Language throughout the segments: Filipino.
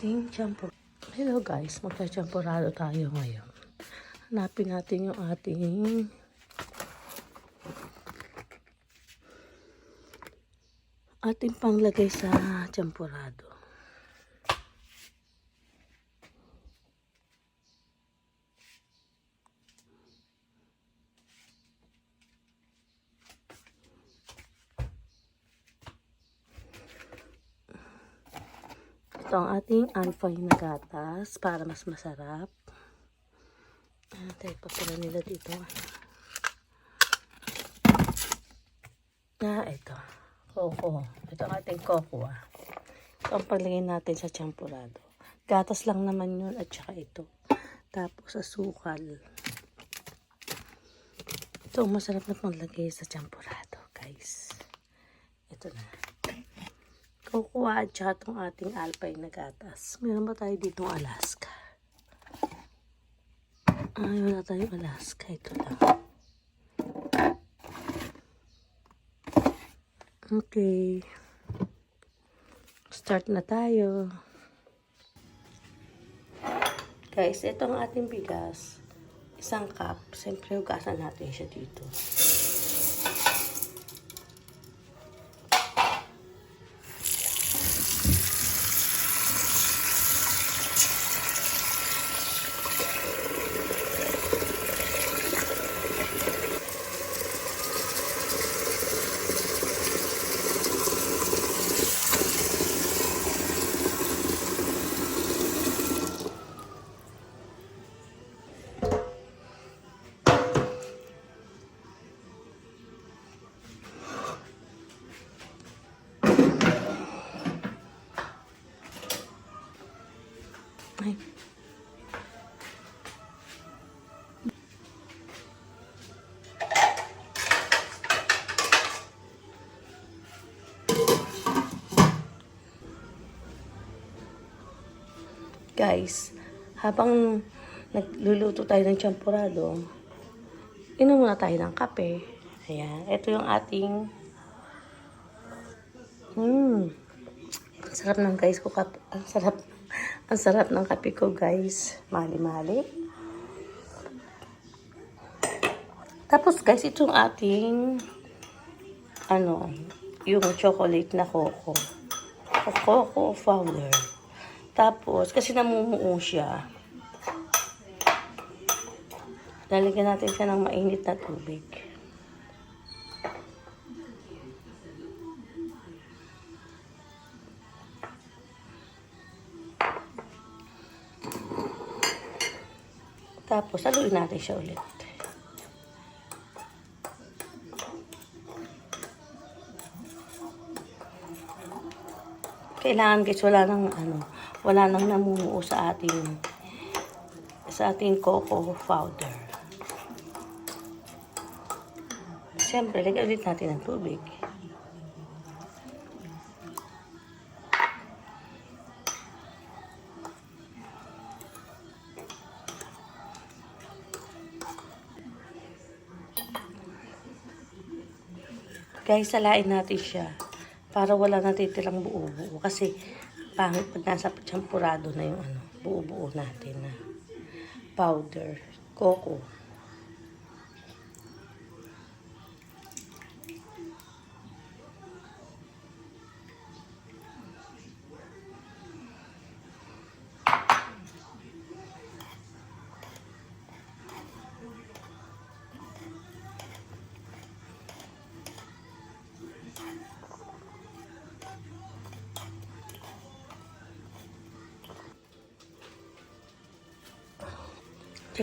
ating champur. Hello guys, magka-champurado tayo ngayon. Hanapin natin yung ating ating panglagay sa champurado. Ito ang ating alpha na gatas para mas masarap. Ah, tayo pa nila dito. Ah, ito. Coco. Ito ang ating coco ah. Ito ang paglagay natin sa champurado. Gatas lang naman yun at saka ito. Tapos asukal. Ito masarap na paglagay sa champurado guys. Ito na. Kukuha at saka itong ating alpine na gatas. Meron ba tayo dito Alaska? Ay, wala tayong Alaska. Ito lang. Okay. Start na tayo. Guys, ito ang ating bigas. Isang cup. Siyempre, hugasan natin siya dito. Guys, habang nagluluto tayo ng champurado, inom muna tayo ng kape. Ayan, ito yung ating Hmm. Ang sarap ng guys ko kape. Ang sarap. Ang sarap ng kape ko guys. Mali-mali. Tapos guys, itong ating ano, yung chocolate na coco. Coco powder. Tapos, kasi namumuo siya. Lalagyan natin siya ng mainit na tubig. Tapos, haluin natin siya ulit. Kailangan guys, wala nang ano, wala nang namumuo sa ating sa ating cocoa powder. Siyempre, lagyan ulit natin ng tubig. Guys, salain natin siya para wala natitirang buo-buo. Kasi pangit pag nasa champurado na yung ano, buo-buo natin na powder, coco.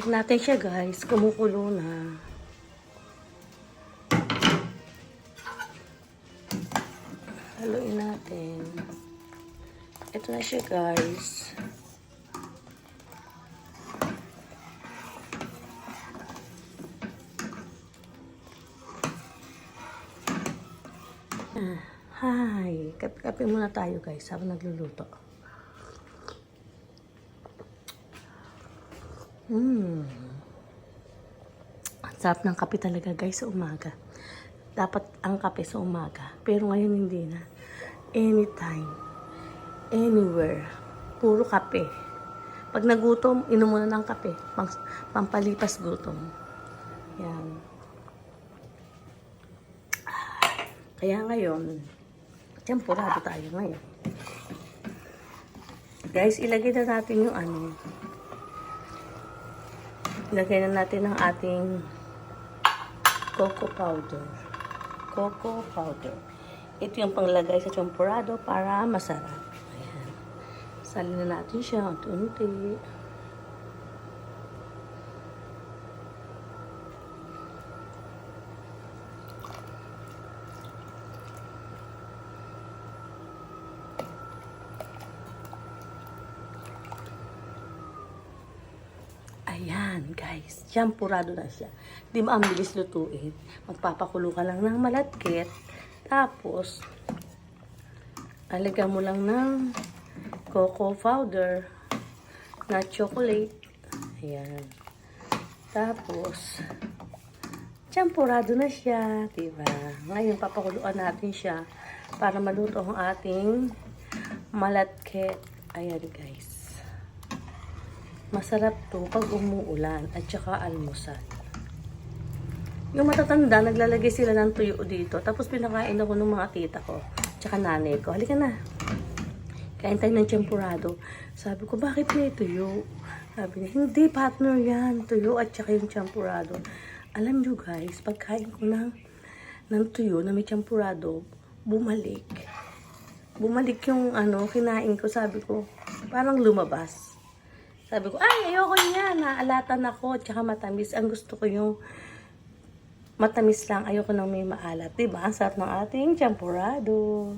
Check natin siya guys, kumukulo na. Haluin natin. Ito na siya guys. Ah, Hi, kape-kape muna tayo guys habang nagluluto. Mm. Ang sarap ng kape talaga guys sa umaga. Dapat ang kape sa umaga. Pero ngayon hindi na. Anytime. Anywhere. puro kape. Pag nagutom, inom muna ng kape. Pang, pampalipas gutom. Yan. Kaya ngayon, tempurado tayo ngayon. Guys, ilagay na natin yung ano. Ilagay na natin ang ating cocoa powder. Cocoa powder. Ito yung panglagay sa champurado para masarap. Ayan. Salin na natin siya unti-unti. Ayan, guys. Champurado na siya. Di ba ang bilis lutuin? Magpapakulo ka lang ng malagkit. Tapos, alagyan mo lang ng cocoa powder na chocolate. Ayan. Tapos, champurado na siya. Diba? Ngayon, papakuluan natin siya para maluto ang ating malagkit. Ayan, guys. Masarap to pag umuulan at saka almusal. Yung matatanda, naglalagay sila ng tuyo dito. Tapos pinakain ako ng mga tita ko. Tsaka nanay ko. Halika na. Kain tayo ng champurado. Sabi ko, bakit may tuyo? Sabi niya, hindi partner yan. Tuyo at saka yung champurado. Alam nyo guys, pagkain ko ng, ng tuyo na may champurado, bumalik. Bumalik yung ano, kinain ko. Sabi ko, parang lumabas. Sabi ko, ay, ayoko niya. Naalatan ako. Tsaka matamis. Ang gusto ko yung matamis lang. Ayoko nang may maalat. Diba? Ang sarap ng ating champurado.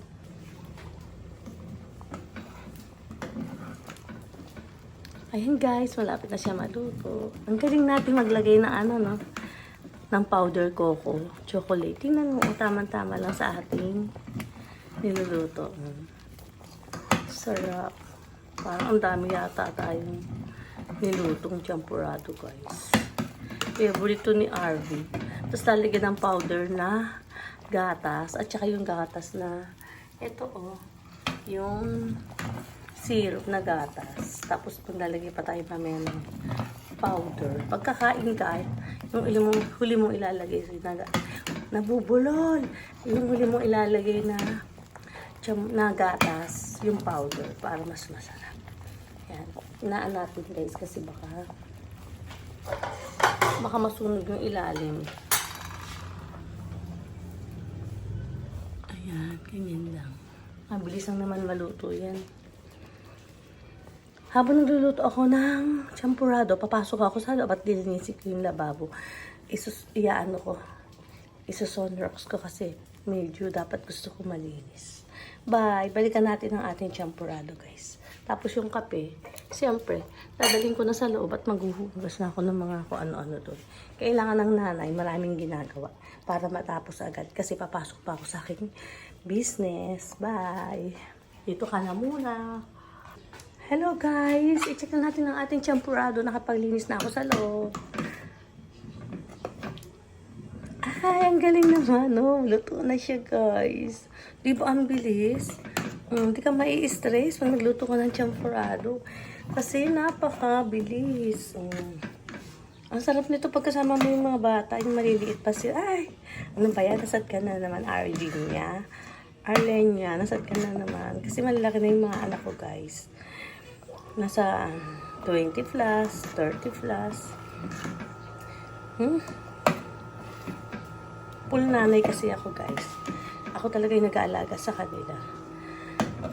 Ayan guys, malapit na siya maluto. Ang galing natin maglagay ng ano, no? Ng powder cocoa, chocolate. Tingnan mo, tama-tama lang sa ating niluluto. Mm. Sarap. Parang ang dami yata tayong nilutong champurado, guys. Favorite to ni Arvy. Tapos lalagyan ng powder na gatas. At saka yung gatas na, ito oh, yung syrup na gatas. Tapos kung lalagay pa tayo mamaya ng powder. Pagkakain ka, yung huli mong, huli mong ilalagay na, nabubulol. Yung huli mong ilalagay na na gatas, yung powder, para mas masarap. Yan. Inaan natin guys kasi baka baka masunog yung ilalim. Ayan, ganyan lang. Mabilis lang naman maluto yan. Habang nagluluto ako ng champurado, papasok ako sa loob at lilinisin ko yung lababo. Isus, iyaano ko. Isusonrox ko kasi medyo dapat gusto ko malinis. Bye! Balikan natin ang ating champurado, guys. Tapos yung kape, siyempre, dadalhin ko na sa loob at maghuhugas na ako ng mga kung ano-ano doon. Kailangan ng nanay, maraming ginagawa para matapos agad. Kasi papasok pa ako sa aking business. Bye! Dito ka na muna. Hello guys! I-check na natin ang ating champurado. Nakapaglinis na ako sa loob. Ay, ang galing naman, no? Luto na siya, guys. Di ba ang bilis? Mm, di ka mai-stress pag nagluto ka ng champurado. Kasi napaka-bilis. Mm. Ang sarap nito pagkasama mo yung mga bata, yung maliliit pa sila. Ay, ano ba yan? Nasad ka na naman, Arlenia. Arlenia, nasad ka na naman. Kasi malalaki na yung mga anak ko, guys. Nasa 20 plus, 30 plus. Hmm? Full nanay kasi ako, guys. Ako talaga yung nag-aalaga sa kanila.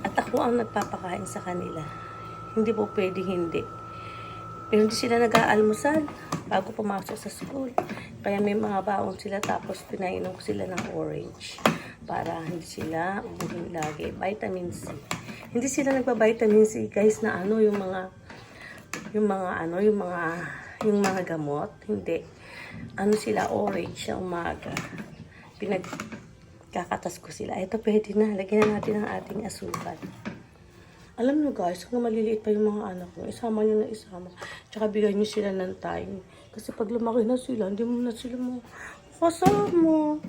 At ako ang nagpapakain sa kanila. Hindi po pwede hindi. Pero hindi sila nag-aalmusal bago pumasok sa school. Kaya may mga baon sila tapos pinainom sila ng orange para hindi sila ubuhin lagi. Vitamin C. Hindi sila nagpa-vitamin C guys na ano yung mga yung mga ano yung mga yung mga gamot. Hindi. Ano sila orange sa umaga. Pinag kakatas ko sila. Ito pwede na. Lagyan na natin ang ating asukal. Alam nyo guys, kung maliliit pa yung mga anak ko, isama nyo na isama. Tsaka bigyan nyo sila ng time. Kasi pag lumaki na sila, hindi mo na sila mo kasama.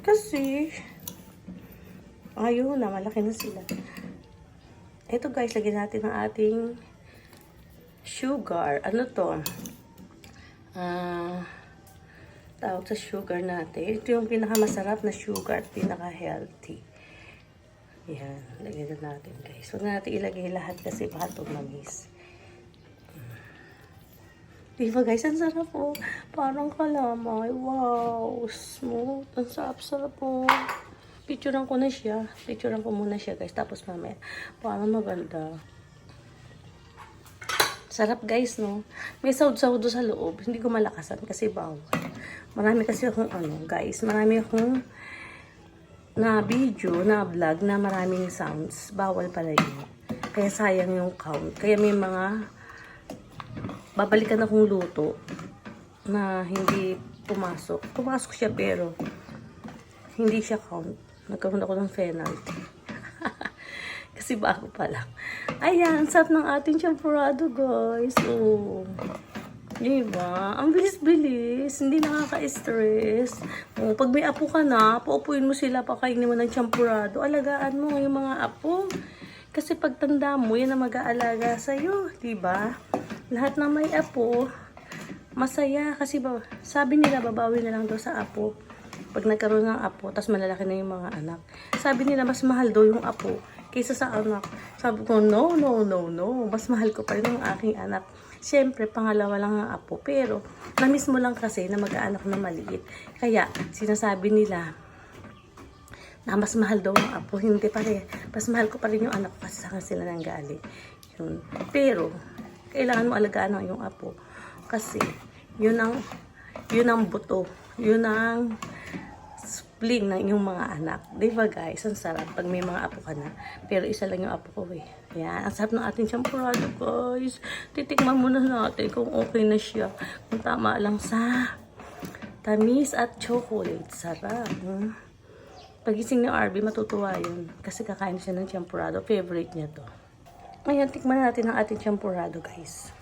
Kasi, ayun na, malaki na sila. Ito guys, lagyan natin ang ating sugar. Ano to? Ah, tawag sa sugar natin. Ito yung pinakamasarap na sugar at pinaka-healthy. Yan, lagyan na natin guys. Huwag na natin ilagay lahat kasi baka tumamis. Diba guys, ang sarap po. Parang kalamay. Wow, smooth. Ang sarap-sarap po. Picturean ko na siya. Picturean ko muna siya guys. Tapos mamaya, parang maganda. Sarap guys, no? May sawd-sawdo sa loob. Hindi ko malakasan kasi bawal. Marami kasi akong ano, guys. Marami akong na video, na vlog, na maraming sounds. Bawal pala yun. Kaya sayang yung count. Kaya may mga babalikan akong luto na hindi pumasok. Pumasok siya pero hindi siya count. Nagkaroon ako ng penalty. Kasi bago pa lang. Ayan, sarap ng ating champurado, guys. Oh. Diba? Ang bilis-bilis. Hindi nakaka-stress. Oh, pag may apo ka na, paupuin mo sila, pakainin mo ng champurado. Alagaan mo yung mga apo. Kasi pag tanda mo, yan ang mag-aalaga sa'yo. Diba? Lahat na may apo, masaya. Kasi ba, sabi nila, babawi na lang daw sa apo. Pag nagkaroon ng apo, tas malalaki na yung mga anak. Sabi nila, mas mahal daw yung apo kaysa sa anak. Sabi ko, no, no, no, no. Mas mahal ko pa rin yung aking anak. Siyempre, pangalawa lang ang apo. Pero, namiss mo lang kasi na mag-aanak na maliit. Kaya, sinasabi nila, na mas mahal daw ang apo. Hindi pa rin. Mas mahal ko pa rin yung anak ko kasi sa akin sila nang galing. Yun. Pero, kailangan mo alagaan ang iyong apo. Kasi, yun ang, yun ang buto. Yun ang spling ng iyong mga anak. Di ba guys? Ang sarap pag may mga apo ka na. Pero isa lang yung apo ko eh. Yan. Ang sarap ng ating champurado guys. Titikman muna natin kung okay na siya. Kung tama lang sa tamis at chocolate. Sarap. Hmm? Pagising ni Arby, matutuwa yun. Kasi kakain siya ng champurado. Favorite niya to. Ngayon, tikman natin ang ating champurado, guys.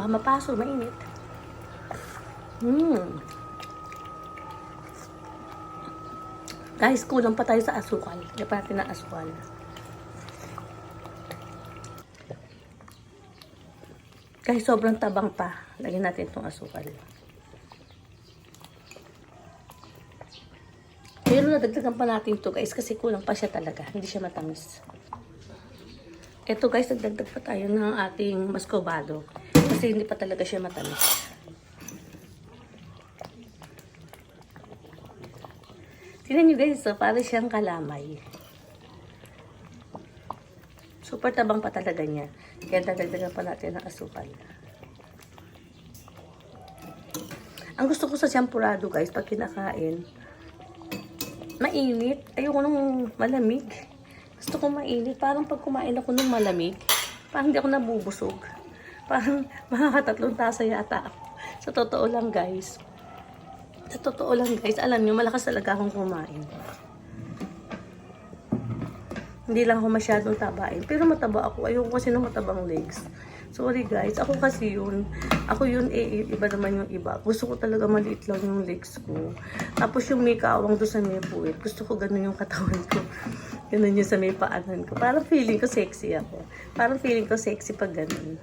Baka mapaso, mainit. Mmm. Guys, kulang pa tayo sa asukal. Hindi pa natin na asukal. Guys, sobrang tabang pa. Lagyan natin itong asukal. Pero nadagdagan pa natin to guys kasi kulang pa siya talaga. Hindi siya matamis. Ito guys, nagdagdag pa tayo ng ating mascobado. Kasi hindi pa talaga siya matamis. Tingnan nyo guys, so, para siyang kalamay. Super tabang pa talaga niya. Kaya dadagdagan pa natin ng asukal. Ang gusto ko sa champurado guys, pag kinakain, mainit. Ayoko nung malamig. Gusto ko mainit. Parang pag kumain ako nung malamig, parang hindi ako nabubusog. Parang makakatatlong tasa yata. Sa totoo lang guys. Sa totoo lang guys, alam nyo, malakas talaga akong kumain. Hindi lang ako masyadong tabain. Pero mataba ako. Ayoko kasi ng matabang legs. Sorry guys. Ako kasi yun. Ako yun eh, iba naman yung iba. Gusto ko talaga maliit lang yung legs ko. Tapos yung may kawang doon sa may puwit. Gusto ko ganun yung katawan ko. Ganun yung sa may paanan ko. Parang feeling ko sexy ako. Parang feeling ko sexy pag ganun.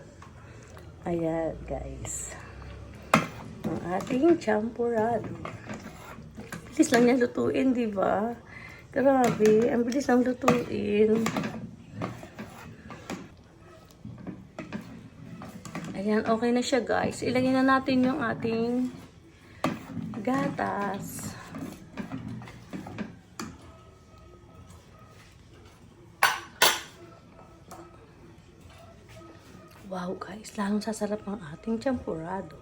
Ayan guys. Ang ating champurado. Bilis lang niya lutuin, di ba? Grabe, ang bilis lang lutuin. Ayan, okay na siya guys. Ilagay na natin yung ating gatas. Guys, lalong sasarap ang ating champurado.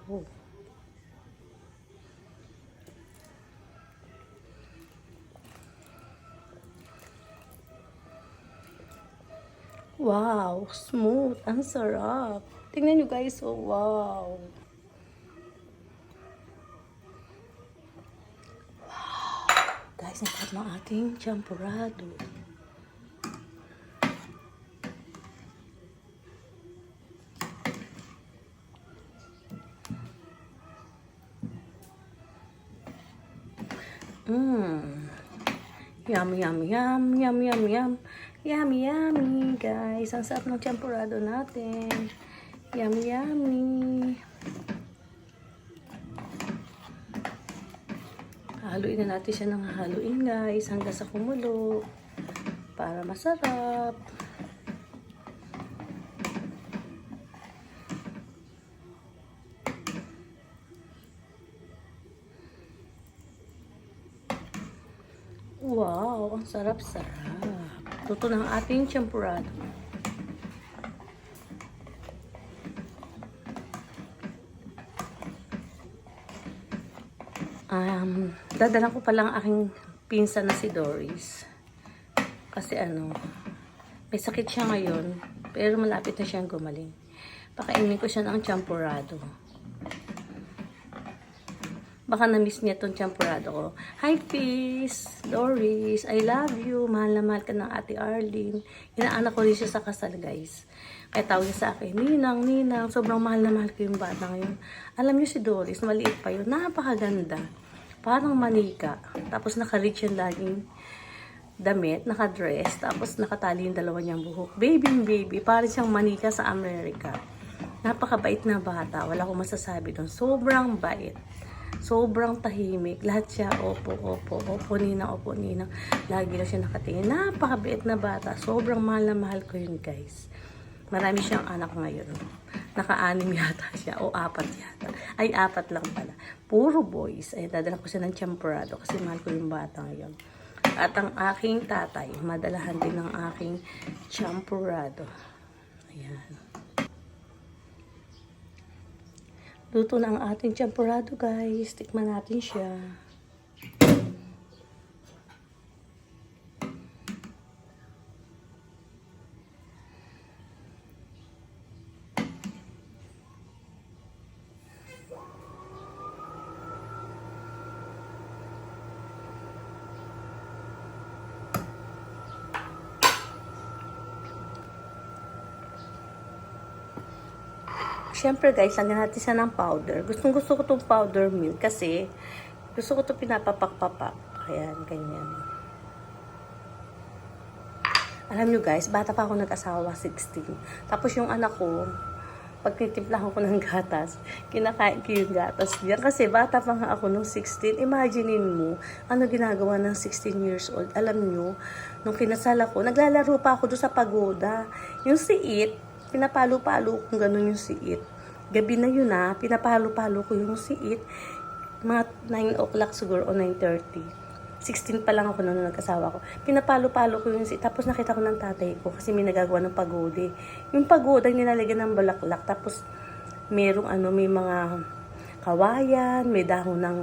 Wow, smooth. Ang sarap. Tingnan nyo guys, oh wow. Wow. Guys, sarap ng ating champurado. Mmm. Yum, yum, yum, yum, yum, yum. Yummy, yummy, guys. Ang sarap ng champurado natin. Yummy, yummy. Haluin na natin siya ng haluin, guys, hanggang sa kumulo. Para masarap. Wow, ang sarap-sarap. Luto ng ating champurado. Um, dadalan ko palang aking pinsan na si Doris. Kasi ano, may sakit siya ngayon, pero malapit na siyang gumaling. Pakainin ko siya ng champurado. Baka na-miss niya tong champurado ko. Hi, Peace! Doris, I love you. Mahal na mahal ka ng ate Arlene. Inaanak ko rin siya sa kasal, guys. Kaya tawag niya sa akin, Ninang, Ninang, sobrang mahal na mahal ko yung bata ngayon. Alam niyo si Doris, maliit pa yun. Napakaganda. Parang manika. Tapos naka-reach yung laging damit, naka-dress, tapos nakatali yung dalawa niyang buhok. Baby baby, parang siyang manika sa Amerika. Napakabait na bata. Wala akong masasabi doon. Sobrang bait. Sobrang tahimik. Lahat siya, opo, opo, opo, nina, opo, nina. Lagi na siya nakatingin. Napakabait na bata. Sobrang mahal na mahal ko yun, guys. Marami siyang anak ngayon. Naka-anim yata siya. O apat yata. Ay, apat lang pala. Puro boys. Ay, dadala ko siya ng champurado kasi mahal ko yung bata ngayon. At ang aking tatay, madalahan din ng aking champurado. Ayan. Luto na ang ating champurado, guys. Tikman natin siya. Siyempre guys, lagyan natin siya ng powder. Gustong gusto ko itong powder milk kasi gusto ko ito pinapapak-papak. Ayan, ganyan. Alam nyo guys, bata pa ako nag-asawa, 16. Tapos yung anak ko, pag ko ng gatas, kinakain ko yung gatas niya. Kasi bata pa nga ako nung 16. Imaginein mo, ano ginagawa ng 16 years old. Alam nyo, nung kinasal ako, naglalaro pa ako doon sa pagoda. Yung siit, pinapalo-palo kung ganun yung siit. Gabi na yun ah, pinapalo-palo ko yung siit. Mga 9 o'clock siguro o 9.30. 16 pa lang ako nung nag-asawa ko. Pinapalo-palo ko yung siit. Tapos nakita ko ng tatay ko kasi may nagagawa ng pagode. Yung pagoda nilalagyan ng balaklak. Tapos merong ano, may mga kawayan, may dahon ng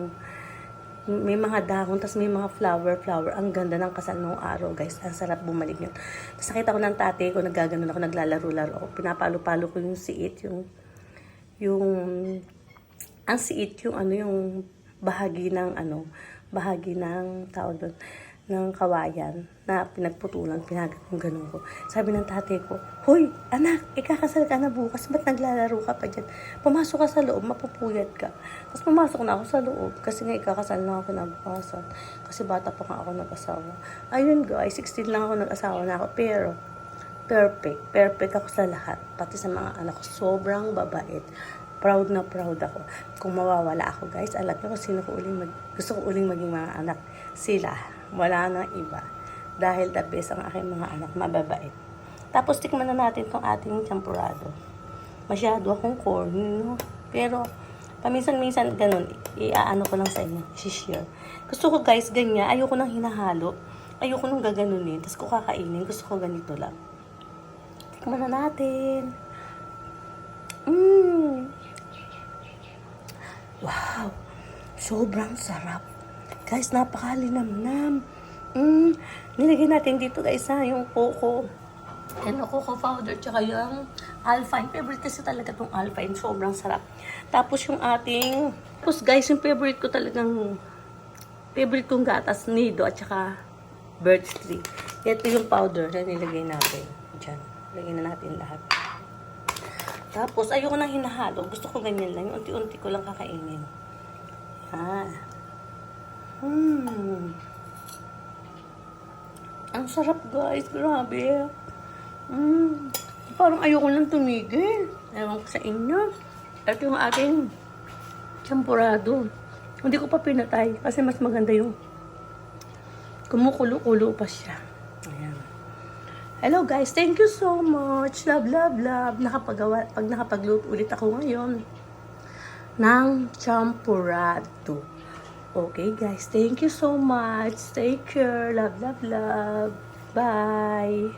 may mga dahon, tapos may mga flower, flower. Ang ganda ng kasal nung araw, guys. Ang sarap bumalik yun. Tapos nakita ko ng tatay ko, naggaganon ako, naglalaro-laro ako. Pinapalo-palo ko yung siit, yung, yung, ang siit, yung ano, yung bahagi ng, ano, bahagi ng, tawag doon, ng kawayan na pinagputulan, pinagagong ganun ko. Sabi ng tatay ko, Hoy, anak, ikakasal ka na bukas, ba't naglalaro ka pa dyan? Pumasok ka sa loob, mapupuyat ka. Tapos pumasok na ako sa loob, kasi nga ikakasal na ako kinabukasan. Kasi bata pa nga ako nag-asawa. Ayun guys, 16 lang ako nag-asawa na ako, pero perfect. Perfect ako sa lahat. Pati sa mga anak ko, sobrang babait. Proud na proud ako. Kung mawawala ako guys, alam niyo kung sino ko uling mag, gusto ko uling maging mga anak. Sila. Wala na iba. Dahil the best ang aking mga anak, mababait. Tapos tikman na natin tong ating champurado. Masyado akong corny, no? Pero, paminsan-minsan ganun, iaano ko lang sa inyo, share. Gusto ko guys, ganyan, ayoko nang hinahalo. Ayoko nang gaganunin, tapos ko kakainin, gusto ko ganito lang. Tikman na natin. Mmm. Wow. Sobrang sarap. Guys, napakalinamnam. Mm, nilagay natin dito guys ha, yung coco. Ano, coco powder, tsaka yung alpine. Favorite kasi talaga tong alpine. Sobrang sarap. Tapos yung ating, tapos guys, yung favorite ko talagang, favorite kong gatas, nido at tsaka birch tree. Ito yung powder na nilagay natin. Diyan. Lagyan na natin lahat. Tapos, ayoko nang hinahalo. Gusto ko ganyan lang. Unti-unti ko lang kakainin. Ah. Hmm. Ang sarap guys, grabe. Mm. Parang ayoko nang tumigil. Ewan ko sa inyo. Ito yung ating champurado. Hindi ko pa pinatay kasi mas maganda yung kumukulo-kulo pa siya. Ayan. Hello guys, thank you so much. Love, love, love. Nakapagawa, pag nakapagluto ulit ako ngayon ng champurado. Okay guys, thank you so much. Take care. Love, love, love. Bye.